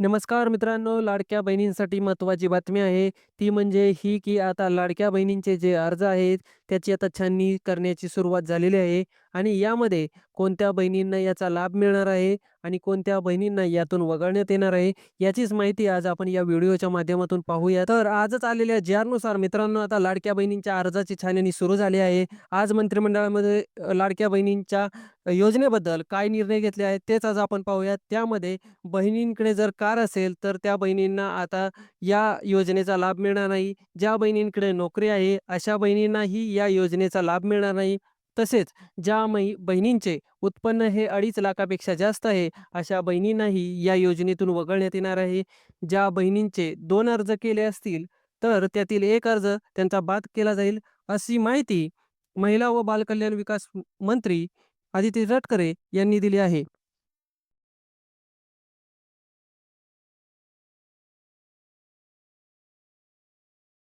नमस्कार मित्रांनो, लाडक्या बहिणींसाठी महत्त्वाची बातमी आहे. ती म्हणजे ही, की आता लाडक्या बहिणींचे जे अर्ज आहेत, त्याची आता छाननी करण्याची सुरुवात झालेली आहे आणि यामध्ये कोणत्या बहिणींना याचा लाभ मिळणार आहे आणि कोणत्या बहिणींना यातून वगळण्यात येणार आहे, याचीच माहिती आज आपण या व्हिडिओच्या माध्यमातून पाहूया. तर आजच आलेल्या ज्यानुसार मित्रांनो, आता लाडक्या बहिणींच्या अर्जाची छाननी सुरू झाली आहे. आज मंत्रिमंडळामध्ये लाडक्या बहिणींच्या योजनेबद्दल काय निर्णय घेतले आहेत, तेच आज आपण पाहूया. त्यामध्ये बहिणींकडे जर कार असेल, तर त्या बहिणींना आता या योजनेचा लाभ मिळणार नाही. ज्या बहिणींकडे नोकरी आहे, अशा बहिणींनाही या योजनेचा लाभ मिळणार नाही. तसेच ज्या मै बहिणींचे उत्पन्न हे 2.5 लाखापेक्षा जास्त आहे, अशा बहिणींनाही या योजनेतून वगळण्यात येणार आहे. ज्या बहिणींचे दोन अर्ज केले असतील, तर त्यातील एक अर्ज त्यांचा बाद केला जाईल, अशी माहिती महिला व बालकल्याण विकास मंत्री आदिती रटकरे यांनी दिली आहे.